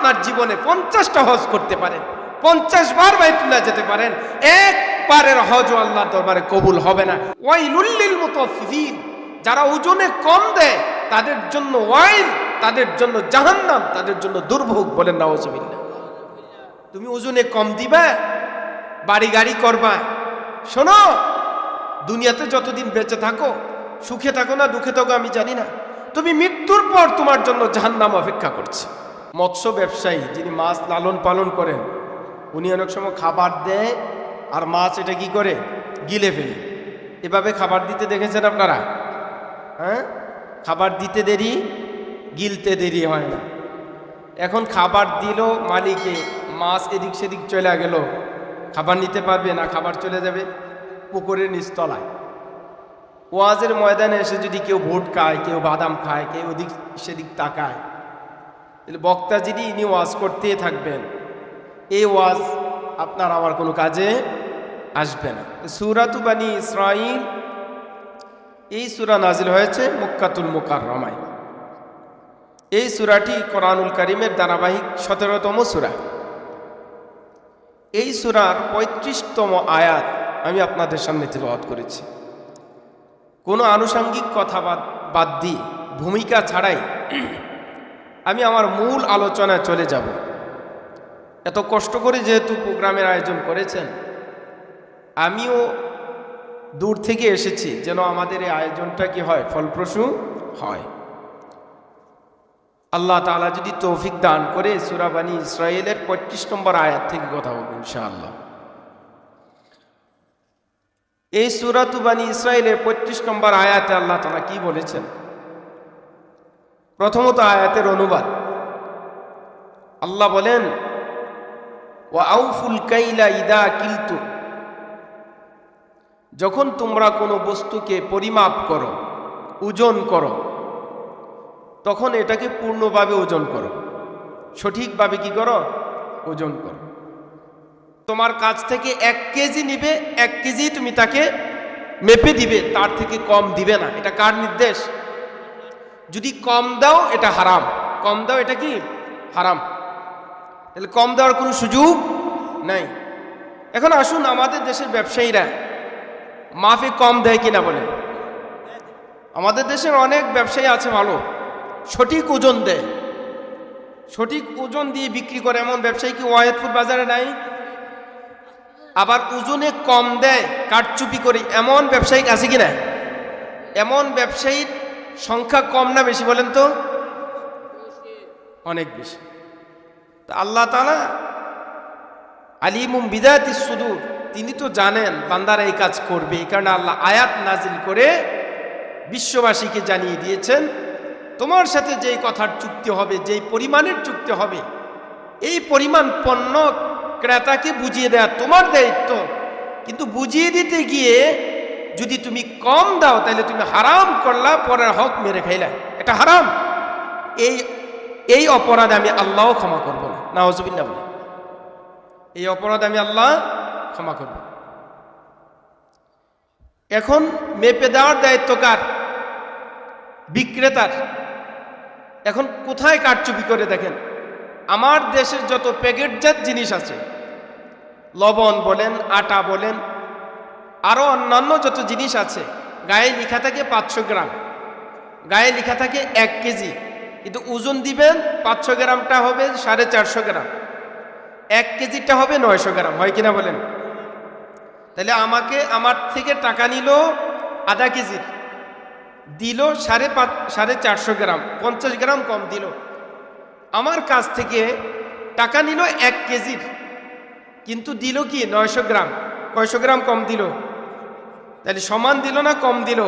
আপনার জীবনে পঞ্চাশটা হজ করতে পারেন। পঞ্চাশ বার বাইতুল্লাহ যেতে পারেন। একবারের হজও আল্লাহ দরবারে কবুল হবে না। ওয়াইলুল্লিল মুতাফফিফিন যারা ওজনে কম দেয়, তাদের জন্য ওয়াইল, তাদের জন্য জাহান্নাম, তাদের জন্য দুর্ভোগ বলেন নওয়াজবিল্লাহ তুমি ওজনে কম দিবা, বাড়ি গাড়ি করবা। শোনো, দুনিয়াতে যতদিন বেঁচে থাকো, সুখে থাকো না, দুঃখে থাকো আমি জানি না। তুমি মৃত্যুর পর তোমার জন্য জাহান্নাম অপেক্ষা করছে। মৎস্য ব্যবসায়ী যিনি মাছ লালন পালন করেন, উনি অনেক সময় খাবার দেয় আর মাছ এটা কি করে? গিলে ফেলে। এভাবে খাবার দিতে দেখেছেন আপনারা? হ্যাঁ? খাবার দিতে দেরি, গিলতে দেরি হয় না। এখন খাবার দিল মালিকে, মাছ এদিক সেদিক চলে গেল। খাবার নিতে পারবে না, খাবার চলে যাবে পুকুরের নিচতলায়। ওয়াজের ময়দানে এসে যদি কেউ ভোট খায়, কেউ বাদাম খায়, কেউ ওদিক সেদিক তাকায় তাহলে বক্তা যিনি, ইনি ওয়াজ করতেই থাকবেন। এই ওয়াজ আপনার আমার কোনো কাজে আসবে না। সুরাতু বানি ইসরাইল এই সুরা নাজিল হয়েছে মুক্কাতুল মুকার রমায় এই সুরাটি কোরআনুল করিমের ধারাবাহিক সতেরোতম সুরা। এই সুরার পঁয়ত্রিশতম আয়াত আমি আপনাদের সামনে তেলাওয়াত করেছি। কোনো আনুষঙ্গিক কথা বাদ দিয়ে, ভূমিকা ছাড়াই আমি আমার মূল আলোচনায় চলে যাব। এত কষ্ট করে যেহেতু প্রোগ্রামের আয়োজন করেছেন, আমিও দূর থেকে এসেছি যেন আমাদের এই আয়োজনটা কি হয়, ফলপ্রসূ হয়। আল্লাহ তাআলা যদি তৌফিক দান করে সুরাবানী ইসরায়েলের পঁয়ত্রিশ নম্বর আয়াত থেকে কথা বলব ইনশাআল্লাহ। এই সুরাতু বানী ইসরায়েলের পঁয়ত্রিশ নম্বর আয়াতে আল্লাহ তালা কি বলেছেন? প্রথমত আয়াতের অনুবাদ। আল্লাহ বলেন ও আউফুল কাইলা ইদা কিলতু। যখন তোমরা কোনো বস্তুকে পরিমাপ করো, ওজন করো, তখন এটাকে পূর্ণভাবে ওজন করো। সঠিকভাবে কি করো? ওজন করো। তোমার কাছ থেকে এক কেজি নিবে, এক কেজি তুমি তাকে মেপে দিবে, তার থেকে কম দিবে না। এটা কার নির্দেশ? যদি কম দাও, এটা হারাম। কম দাও, এটা কি? হারাম। তাহলে কম দেওয়ার কোনো সুযোগ নাই। এখন আসুন আমাদের দেশের ব্যবসায়ীরা, মাফে কম দেয় কিনা বলে আমাদের দেশের অনেক ব্যবসায়ী আছে ভালো, সঠিক ওজন দেয়। সঠিক ওজন দিয়ে বিক্রি করে, এমন ব্যবসায়ী কি ওয়াহেদপুর বাজারে নাই? আবার ওজনে কম দেয়, কারচুপি করে, এমন ব্যবসায়িক আছে কি না এমন ব্যবসায়ীর সংখ্যা কম না বেশি বলেন তো? অনেক বেশি। তা আল্লাহ তালা আলিমুম বিদায়াতি সুদূর, তিনি তো জানেন বান্দারা এই কাজ করবে, এই কারণে আল্লাহ আয়াত নাজিল করে বিশ্ববাসীকে জানিয়ে দিয়েছেন, তোমার সাথে যেই কথার চুক্তি হবে, যেই পরিমাণের চুক্তি হবে, এই পরিমাণ পণ্য ক্রেতাকে বুঝিয়ে দেয়া তোমার দায়িত্ব। কিন্তু বুঝিয়ে দিতে গিয়ে যদি তুমি কম দাও, তাহলে তুমি হারাম করলা, পরের হক মেরে খাইলা। এটা হারাম। এই এই অপরাধ আমি আল্লাহ ক্ষমা করব না। নাওজবিল্লা বলে। এই অপরাধ আমি আল্লাহ ক্ষমা করব এখন মেপে দেওয়ার দায়িত্ব কার? বিক্রেতার। এখন কোথায় কারচুপি করে দেখেন? আমার দেশের যত প্যাকেটজাত জিনিস আছে, লবণ বলেন, আটা বলেন আরও অন্যান্য যত জিনিস আছে, গায়ে লেখা থাকে পাঁচশো গ্রাম। গায়ে লেখা থাকে এক কেজি। কিন্তু ওজন দিবেন পাঁচশো গ্রামটা হবে সাড়ে চারশো গ্রাম। এক কেজিটা হবে নয়শো গ্রাম, হয় কিনা বলেন? তাহলে আমাকে আমার থেকে টাকা নিল আধা কেজির দিল সাড়ে পাঁচ, সাড়ে চারশো গ্রাম, পঞ্চাশ গ্রাম কম দিল। আমার কাছ থেকে টাকা নিল এক কেজির, কিন্তু দিল কি নয়শো গ্রাম? কয়শো গ্রাম কম দিল? তাহলে সমান দিল না কম দিল?